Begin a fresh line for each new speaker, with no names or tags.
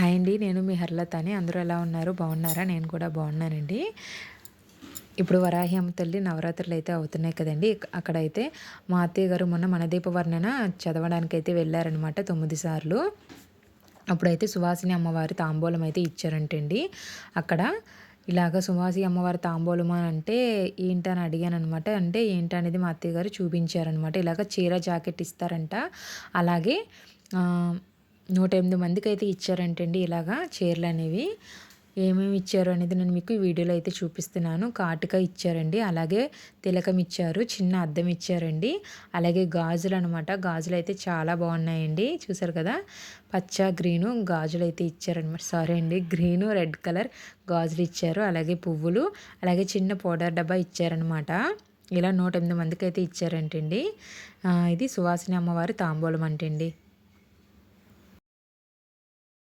Hi అండి నేను మీ హర్లతని. అందరూ ఎలా ఉన్నారు? బాగున్నారా? నేను కూడా బాగున్నానండి. ఇప్పుడు వరాహ్యం తల్లి నవరాత్రులు అయితే అవుతున్నాయి కదండి. అక్కడైతే మా అత్తయ్య గారు మొన్న మనదీప వర్ణన చదవడానికి అయితే వెళ్ళారనమాట తొమ్మిది సార్లు. అప్పుడైతే సువాసిని అమ్మవారి తాంబూలం అయితే ఇచ్చారంటండి. అక్కడ ఇలాగ సువాసి అమ్మవారి తాంబూలం అంటే ఏంటని అడిగాను అనమాట అంటే ఏంటనేది మా అత్తయ్య గారు చూపించారనమాట ఇలాగ చీర జాకెట్ ఇస్తారంట. అలాగే నూట ఎనిమిది మందికి అయితే ఇచ్చారంటండి ఇలాగా చీరలు అనేవి ఏమేమి ఇచ్చారు అనేది నేను మీకు ఈ వీడియోలో అయితే చూపిస్తున్నాను. కాటుక ఇచ్చారండి అలాగే తిలకం ఇచ్చారు చిన్న అద్దం ఇచ్చారండి అలాగే గాజులు అనమాట గాజులు అయితే చాలా బాగున్నాయండి చూసారు కదా? పచ్చ గ్రీను గాజులు అయితే ఇచ్చారనమాట సారీ అండి గ్రీను రెడ్ కలర్ గాజులు ఇచ్చారు అలాగే పువ్వులు అలాగే చిన్న పౌడర్ డబ్బా ఇచ్చారనమాట ఇలా నూట ఎనిమిది మందికి అయితే ఇచ్చారంటండి ఇది సువాసిని అమ్మవారి తాంబూలం అంటండి.